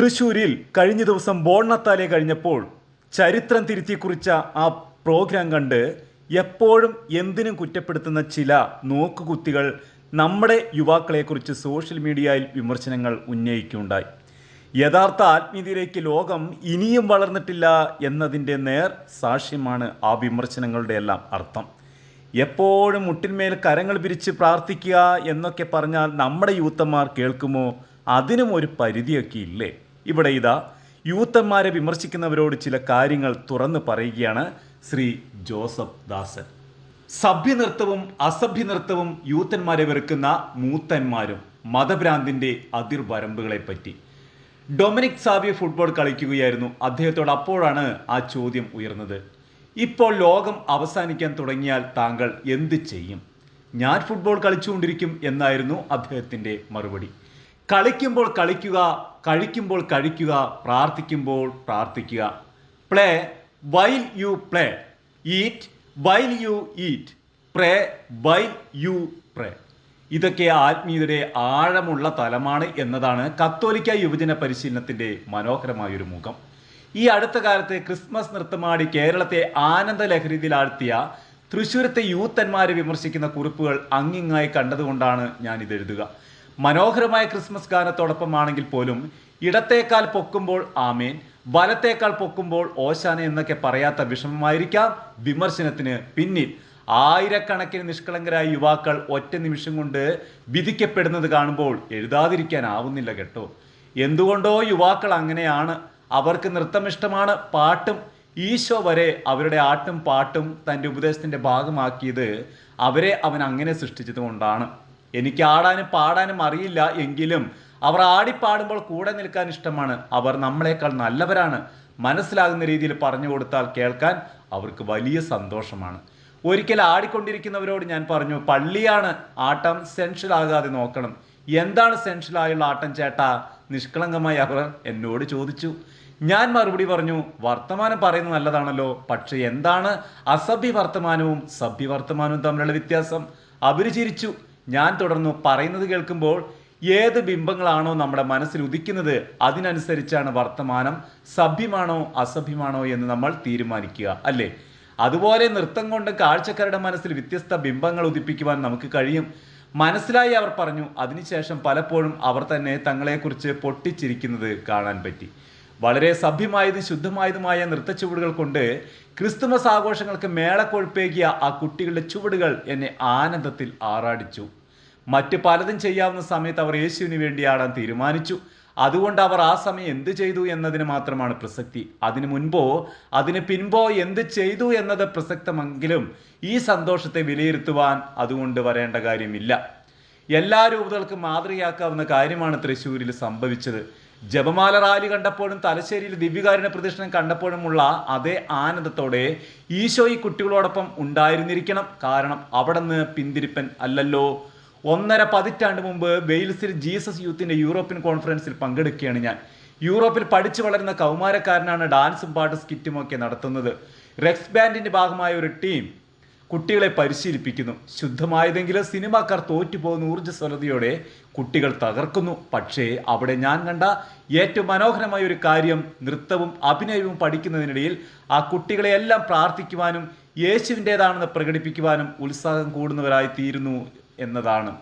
തൃശൂരിൽ കഴിഞ്ഞ ദിവസം ബോണ്ണത്താലെ കഴിഞ്ഞപ്പോൾ ചരിത്രം തിരുത്തി കുറിച്ച ആ പ്രോഗ്രാം കണ്ട് എപ്പോഴും എന്തിനും കുറ്റപ്പെടുത്തുന്ന ചില നോക്കുകുത്തികൾ നമ്മുടെ യുവാക്കളെക്കുറിച്ച് സോഷ്യൽ മീഡിയയിൽ വിമർശനങ്ങൾ ഉന്നയിക്കുകയുണ്ടായി. യഥാർത്ഥ ആത്മീയതയിലേക്ക് ലോകം ഇനിയും വളർന്നിട്ടില്ല എന്നതിന്റെ നേർ സാക്ഷ്യമാണ് ആ വിമർശനങ്ങളുടെ എല്ലാം അർത്ഥം. എപ്പോഴും മുട്ടിന്മേൽ കരങ്ങൾ പിരിച്ച് പ്രാർത്ഥിക്കുക എന്നൊക്കെ പറഞ്ഞാൽ നമ്മുടെ യൂത്തന്മാർ കേൾക്കുമോ? അതിനും ഒരു പരിധിയൊക്കെ ഇല്ലേ? ഇവിടെ ഇതാ യൂത്തന്മാരെ വിമർശിക്കുന്നവരോട് ചില കാര്യങ്ങൾ തുറന്നു പറയുകയാണ് ശ്രീ ജോസഫ് ദാസൻ. സഭ്യനൃത്തവും അസഭ്യനൃത്തവും യൂത്തന്മാരെ വെറുക്കുന്ന മൂത്തന്മാരും മതഭ്രാന്തിന്റെ അതിർവരമ്പുകളെപ്പറ്റി. ഡൊമിനിക് സാവിയ ഫുട്ബോൾ കളിക്കുകയായിരുന്നു അദ്ദേഹത്തോട് അപ്പോഴാണ് ആ ചോദ്യം ഉയർന്നത്. ഇപ്പോൾ ലോകം അവസാനിക്കാൻ തുടങ്ങിയാൽ താങ്കൾ എന്ത് ചെയ്യും? ഞാൻ ഫുട്ബോൾ കളിച്ചുകൊണ്ടിരിക്കും എന്നായിരുന്നു അദ്ദേഹത്തിന്റെ മറുപടി. കളിക്കുമ്പോൾ കളിക്കുക കഴിക്കുമ്പോൾ കഴിക്കുക പ്രാർത്ഥിക്കുമ്പോൾ പ്രാർത്ഥിക്കുക. Play while you play eat while you eat pray while you pray ഇതൊക്കെ ആത്മീയതയുടെ ആഴമുള്ള തലമാണ് എന്നതാണ് കത്തോലിക്ക യുവജന പരിശീലനത്തിന്റെ മനോഹരമായൊരു മുഖം. ഈ അടുത്ത കാലത്ത് ക്രിസ്മസ് നൃത്തമാടി കേരളത്തെ ആനന്ദ ലഹരിയിലാഴ്ത്തിയ തൃശ്ശൂരത്തെ യൂത്തന്മാരെ വിമർശിക്കുന്ന കുറിപ്പുകൾ അങ്ങിങ്ങായി കണ്ടതുകൊണ്ടാണ് ഞാൻ ഇത് എഴുതുക മനോഹരമായ ക്രിസ്മസ് ഗാനത്തോടൊപ്പമാണെങ്കിൽ പോലും ഇടത്തേക്കാൾ പൊക്കുമ്പോൾ ആമേൻ വലത്തേക്കാൾ പൊക്കുമ്പോൾ ഓശാന എന്നൊക്കെ പറയാത്ത വിഷമമായിരിക്കാം വിമർശനത്തിന് പിന്നിൽ. ആയിരക്കണക്കിന് നിഷ്കളങ്കരായ യുവാക്കൾ ഒറ്റ നിമിഷം കൊണ്ട് വിധിക്കപ്പെടുന്നത് കാണുമ്പോൾ എഴുതാതിരിക്കാനാവുന്നില്ല കേട്ടോ. എന്തുകൊണ്ടോ യുവാക്കൾ അങ്ങനെയാണ്. അവർക്ക് നൃത്തം ഇഷ്ടമാണ് പാട്ടും ഈശോ വരെ അവരുടെ ആട്ടും പാട്ടും തന്റെ ഉപദേശത്തിന്റെ ഭാഗമാക്കിയത് അവരെ അവൻ അങ്ങനെ സൃഷ്ടിച്ചത് കൊണ്ടാണ് എനിക്ക് ആടാനും പാടാനും അറിയില്ല എങ്കിലും അവർ ആടിപ്പാടുമ്പോൾ കൂടെ നിൽക്കാൻ ഇഷ്ടമാണ്. അവർ നമ്മളെക്കാൾ നല്ലവരാണ്. മനസ്സിലാകുന്ന രീതിയിൽ പറഞ്ഞു കൊടുത്താൽ കേൾക്കാൻ അവർക്ക് വലിയ സന്തോഷമാണ്. ഒരിക്കൽ ആടിക്കൊണ്ടിരിക്കുന്നവരോട് ഞാൻ പറഞ്ഞു പള്ളിയാണ് ആട്ടം സെൻഷ്യൽ ആകാതെ നോക്കണം. എന്താണ് സെൻഷ്യൽ ആയുള്ള ആട്ടം ചേട്ടാ? നിഷ്കളങ്കമായി അവർ എന്നോട് ചോദിച്ചു. ഞാൻ മറുപടി പറഞ്ഞു വർത്തമാനം പറയുന്നത് നല്ലതാണല്ലോ പക്ഷെ എന്താണ് അസഭ്യ വർത്തമാനവും സഭ്യ വർത്തമാനവും തമ്മിലുള്ള വ്യത്യാസം? അവർ ചിരിച്ചു. ഞാൻ തുടർന്നു പറയുന്നത് കേൾക്കുമ്പോൾ ഏത് ബിംബങ്ങളാണോ നമ്മുടെ മനസ്സിൽ ഉദിക്കുന്നത് അതിനനുസരിച്ചാണ് വർത്തമാനം സഭ്യമാണോ അസഭ്യമാണോ എന്ന് നമ്മൾ തീരുമാനിക്കുക അല്ലേ? അതുപോലെ നൃത്തം കൊണ്ട് കാഴ്ചക്കാരുടെ മനസ്സിൽ വ്യത്യസ്ത ബിംബങ്ങൾ ഉദിപ്പിക്കുവാൻ നമുക്ക് കഴിയും. മനസ്സിലായി അവർ പറഞ്ഞു അതിനുശേഷം പലപ്പോഴും അവർ തന്നെ തങ്ങളെക്കുറിച്ച് പൊട്ടിച്ചിരിക്കുന്നത് കാണാൻ പറ്റി. വളരെ സഭ്യമായതും ശുദ്ധമായതുമായ നൃത്ത ചുവടുകൾ കൊണ്ട് ക്രിസ്തുമസ് ആഘോഷങ്ങൾക്ക് മേളക്കൊഴുപ്പേകിയ ആ കുട്ടികളുടെ ചുവടുകൾ എന്നെ ആനന്ദത്തിൽ ആറാടിച്ചു. മറ്റ് പലതും ചെയ്യാവുന്ന സമയത്ത് അവർ യേശുവിന് വേണ്ടി ആടാൻ തീരുമാനിച്ചു. അതുകൊണ്ട് അവർ ആ സമയം എന്ത് ചെയ്തു എന്നതിന് മാത്രമാണ് പ്രസക്തി. അതിനു മുൻപോ അതിന് പിൻപോ എന്ത് ചെയ്തു എന്നത് പ്രസക്തമെങ്കിലും ഈ സന്തോഷത്തെ വിലയിരുത്തുവാൻ അതുകൊണ്ട് വരേണ്ട കാര്യമില്ല. എല്ലാ രൂപതകൾക്കും മാതൃകയാക്കാവുന്ന കാര്യമാണ് തൃശ്ശൂരിൽ സംഭവിച്ചത്. ജപമാല റാലി കണ്ടപ്പോഴും തലശ്ശേരിയിൽ ദിവ്യകാരുണ്യ പ്രദർശനം കണ്ടപ്പോഴുമുള്ള അതേ ആനന്ദത്തോടെ ഈശോ ഈ കുട്ടികളോടൊപ്പം ഉണ്ടായിരുന്നിരിക്കണം. കാരണം അവിടെ നിന്ന് പിന്തിരിപ്പൻ അല്ലല്ലോ. ഒന്നര പതിറ്റാണ്ട് മുമ്പ് വെയിൽസിൽ ജീസസ് യൂത്തിന്റെ യൂറോപ്യൻ കോൺഫറൻസിൽ പങ്കെടുക്കുകയാണ് ഞാൻ. യൂറോപ്പിൽ പഠിച്ചു വളരുന്ന കൗമാരക്കാരനാണ് ഡാൻസും പാട്ടും സ്കിറ്റും ഒക്കെ നടത്തുന്നത്. റെക്സ് ബാൻഡിന്റെ ഭാഗമായ ഒരു ടീം കുട്ടികളെ പരിശീലിപ്പിക്കുന്നു. ശുദ്ധമായതെങ്കിലും സിനിമാക്കാർ തോറ്റുപോകുന്ന ഊർജസ്വലതയോടെ കുട്ടികൾ തകർക്കുന്നു. പക്ഷേ അവിടെ ഞാൻ കണ്ട ഏറ്റവും മനോഹരമായ ഒരു കാര്യം നൃത്തവും അഭിനയവും പഠിക്കുന്നതിനിടയിൽ ആ കുട്ടികളെയെല്ലാം പ്രാർത്ഥിക്കുവാനും യേശുവിന്റെതാണെന്ന് പ്രകടിപ്പിക്കുവാനും ഉത്സാഹം കൂടുന്നവരായി തീരുന്നു എന്നതാണ്.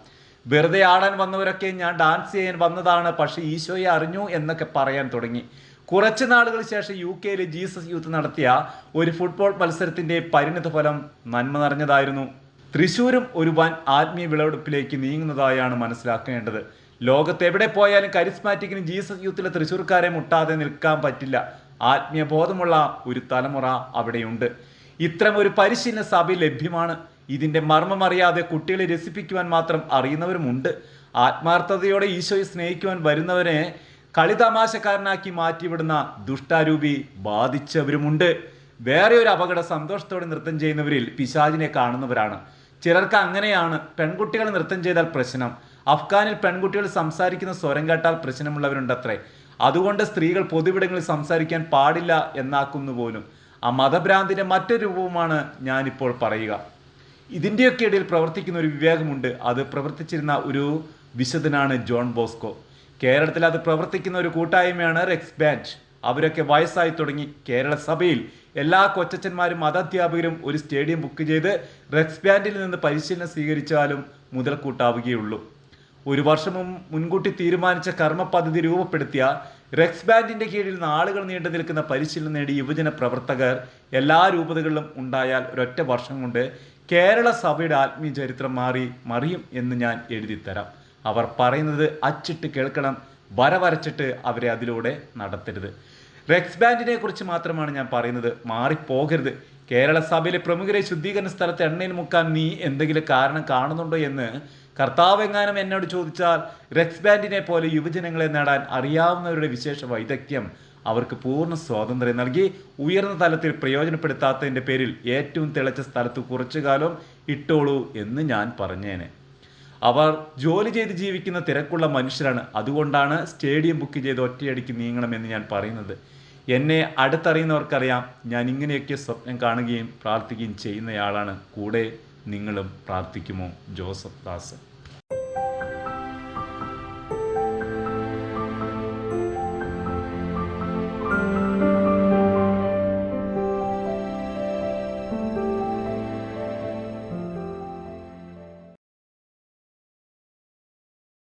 വെറുതെ ആടാൻ വന്നവരൊക്കെ ഞാൻ ഡാൻസ് ചെയ്യാൻ വന്നതാണ് പക്ഷേ ഈശോയെ അറിഞ്ഞു എന്നൊക്കെ പറയാൻ തുടങ്ങി. കുറച്ച് നാളുകൾ ശേഷം യു കെയിൽ ജീസസ് യൂത്ത് നടത്തിയ ഒരു ഫുട്ബോൾ മത്സരത്തിന്റെ പരിണിത ഫലം നന്മ നിറഞ്ഞതായിരുന്നു. തൃശ്ശൂരും ഒരു വൻ ആത്മീയ വിളവെടുപ്പിലേക്ക് നീങ്ങുന്നതായാണ് മനസ്സിലാക്കേണ്ടത്. ലോകത്ത് എവിടെ പോയാലും കരിസ്മാറ്റിക്കിന് ജീസസ് യൂത്തിലെ തൃശ്ശൂർക്കാരെ മുട്ടാതെ നിൽക്കാൻ പറ്റില്ല. ആത്മീയ ബോധമുള്ള ഒരു തലമുറ അവിടെയുണ്ട്. ഇത്തരം ഒരു പരിശീലന സഭ ലഭ്യമാണ്. ഇതിന്റെ മർമ്മം അറിയാതെ കുട്ടികളെ രസിപ്പിക്കുവാൻ മാത്രം അറിയുന്നവരുമുണ്ട്. ആത്മാർത്ഥതയോടെ ഈശോയെ സ്നേഹിക്കുവാൻ വരുന്നവരെ കളിതമാശക്കാരനാക്കി മാറ്റിവിടുന്ന ദുഷ്ടാരൂപി ബാധിച്ചവരുമുണ്ട്. വേറെ ഒരു അപകട സന്തോഷത്തോടെ നൃത്തം ചെയ്യുന്നവരിൽ പിശാചിനെ കാണുന്നവരാണ്. ചിലർക്ക് അങ്ങനെയാണ് പെൺകുട്ടികൾ നൃത്തം ചെയ്താൽ പ്രശ്നം. അഫ്ഗാനിൽ പെൺകുട്ടികൾ സംസാരിക്കുന്ന സ്വരം കേട്ടാൽ പ്രശ്നമുള്ളവരുണ്ടത്രേ. അതുകൊണ്ട് സ്ത്രീകൾ പൊതുവിടങ്ങളിൽ സംസാരിക്കാൻ പാടില്ല എന്നാക്കുന്നു പോലും ആ മതഭ്രാന്തിന്റെ മറ്റൊരു രൂപവുമാണ് ഞാനിപ്പോൾ പറയുക. ഇതിന്റെയൊക്കെ ഇടയിൽ പ്രവർത്തിക്കുന്ന ഒരു വിവേകമുണ്ട്. അത് പ്രവർത്തിച്ചിരുന്ന ഒരു വിശദനാണ് ജോൺ ബോസ്കോ. കേരളത്തിൽ അത് പ്രവർത്തിക്കുന്ന ഒരു കൂട്ടായ്മയാണ് റെക്സ് ബാൻഡ്. അവരൊക്കെ വയസ്സായി തുടങ്ങി കേരള സഭയിൽ. എല്ലാ കൊച്ചച്ചന്മാരും മതാധ്യാപകരും ഒരു സ്റ്റേഡിയം ബുക്ക് ചെയ്ത് റെക്സ് ബാൻഡിൽ നിന്ന് പരിശീലനം സ്വീകരിച്ചാലും മുതൽക്കൂട്ടാവുകയുള്ളൂ. ഒരു വർഷം മുൻകൂട്ടി തീരുമാനിച്ച കർമ്മ പദ്ധതി രൂപപ്പെടുത്തിയ റെക്സ് ബാൻഡിന്റെ കീഴിൽ നാളുകൾ നീണ്ടു നിൽക്കുന്ന പരിശീലനം നേടി യുവജന പ്രവർത്തകർ എല്ലാ രൂപതകളിലും ഉണ്ടായാൽ ഒരൊറ്റ വർഷം കൊണ്ട് കേരള സഭയുടെ ആത്മീയ ചരിത്രം മാറി മറിയും എന്ന് ഞാൻ എഴുതി തരാം. അവർ പറയുന്നത് അച്ചിട്ട് കേൾക്കണം വര വരച്ചിട്ട് അവരെ അതിലൂടെ നടത്തരുത്. റെക്സ് ബാൻഡിനെ കുറിച്ച് മാത്രമാണ് ഞാൻ പറയുന്നത്. മാറിപ്പോകരുത്. കേരള സഭയിലെ പ്രമുഖരെ ശുദ്ധീകരണ സ്ഥലത്ത് എണ്ണയിൽ മുക്കാൻ നീ എന്തെങ്കിലും കാരണം കാണുന്നുണ്ടോ എന്ന് കർത്താവ് എങ്ങാനും എന്നോട് ചോദിച്ചാൽ റെക്സ് ബാൻഡിനെ പോലെ യുവജനങ്ങളെ നേടാൻ അറിയാവുന്നവരുടെ വിശേഷ വൈദഗ്ധ്യം അവർക്ക് പൂർണ സ്വാതന്ത്ര്യം നൽകി ഉയർന്ന തലത്തിൽ പ്രയോജനപ്പെടുത്താത്തതിന്റെ പേരിൽ ഏറ്റവും തിളച്ച സ്ഥലത്ത് കുറച്ചു കാലം ഇട്ടോളൂ എന്ന് ഞാൻ പറഞ്ഞേനെ. അവർ ജോലി ചെയ്ത് ജീവിക്കുന്ന തിരക്കുള്ള മനുഷ്യരാണ്. അതുകൊണ്ടാണ് സ്റ്റേഡിയം ബുക്ക് ചെയ്ത് ഒറ്റയടിക്ക് നീങ്ങണമെന്ന് ഞാൻ പറയുന്നത്. എന്നെ അടുത്തറിയുന്നവർക്കറിയാം. ഞാൻ ഇങ്ങനെയൊക്കെ സ്വപ്നം കാണുകയും പ്രാർത്ഥിക്കുകയും ചെയ്യുന്നയാളാണ്. കൂടെ നിങ്ങളും പ്രാർത്ഥിക്കുമോ? ജോസഫ് ദാസ്